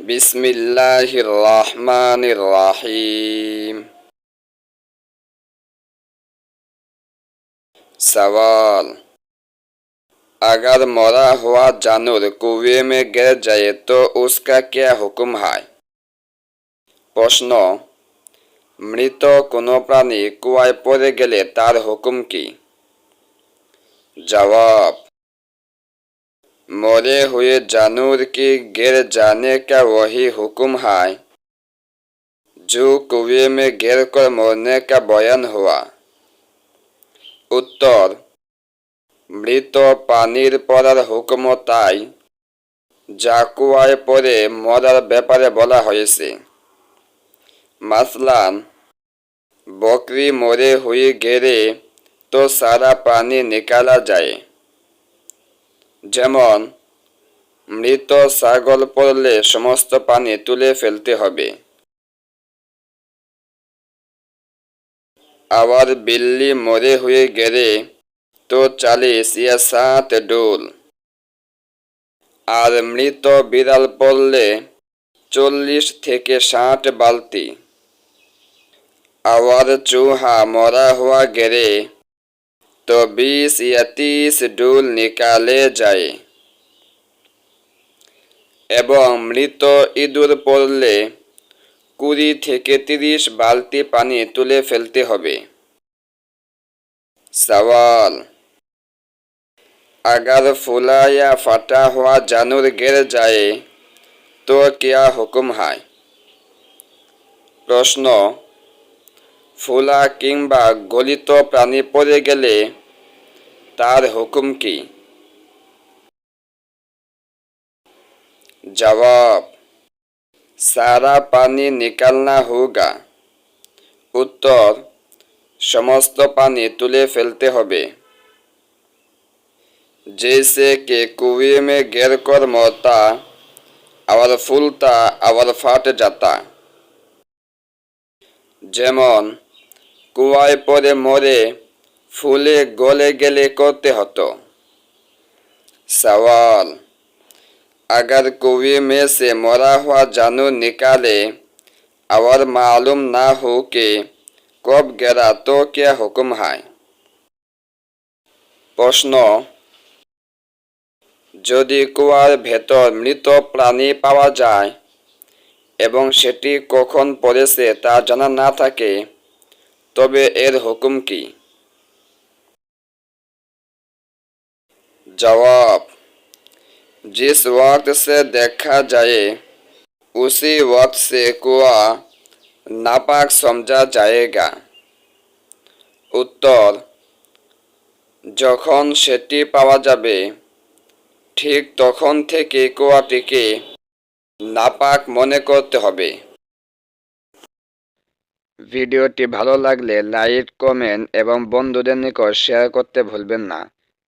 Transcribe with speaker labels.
Speaker 1: بسم الله الرحمن الرحيم सवाल अगर मरा हुआ जानवर कुएं में गिर जाए तो उसका क्या हुक्म है প্রশ্ন মৃত কোনো প্রাণী কুয়ায় পড়ে গেলে তার হুকুম কি जवाब मरे हुए जानवर के गिर जाने का वही हुक्म है जो कुएं में गिर कर मरने का बयान हुआ উত্তর মৃত পানির পড়ার হুকুম তাই যা কুয়ায় পড়ে মরার ব্যাপারে বলা হয়েছে মাসলান বকরি মরে হয়ে গেলে তো সারা পানি নিকালা যায় যেমন, মৃত ছাগল পড়লে সমস্ত পানি তুলে ফেলতে হবে। আবার বিল্লি মরে হয়ে গেলে তো চালিশ ইয়া সাত ডোল। আর মৃত বিড়াল পড়লে চল্লিশ থেকে ষাট বালতি। আবার চুহা মরা হওয়া গেলে তো বিশ ইয়া তিরিশ ডুল নিকালে যায় এবং মৃত ইঁদুর পড়লে কুড়ি থেকে তিরিশ বালতি পানি তুলে ফেলতে হবে सवाल अगर फूला या फटा हुआ जानवर गिर जाए तो क्या हुक्म है প্রশ্ন ফুলা কিংবা গলিত প্রাণী পড়ে গেলে তার হুকুম কি जवाब सारा पानी निकालना होगा उत्तर সমস্ত পানি তুলে ফেলতে হবে जैसे कि कुएं में गिर कर मरता और फूलता और ফাট जाता যেমন কুয়ায় পরে মরে ফুলে গলে গেলে করতে হতো सवाल अगर कुएं में से मरा हुआ जानवर निकाले और मालूम ना हो कि কব গেরা তো কে হুকুম হায় প্রশ্ন যদি কুয়ার ভেতর মৃত প্রাণী পাওয়া যায় এবং সেটি কখন পড়েছে তা জানা না থাকে তবে এর হুকুম কি जवाब जिस वक्त से देखा जाए उसी वक्त से कुआ নাপাক সমঝা জায়গা উত্তর যখন সেটি পাওয়া যাবে ঠিক তখন থেকে কুয়াটিকে নাপাক মনে করতে হবে ভিডিওটি ভালো লাগলে লাইক কমেন্ট এবং বন্ধুদের নিকট শেয়ার করতে ভুলবেন না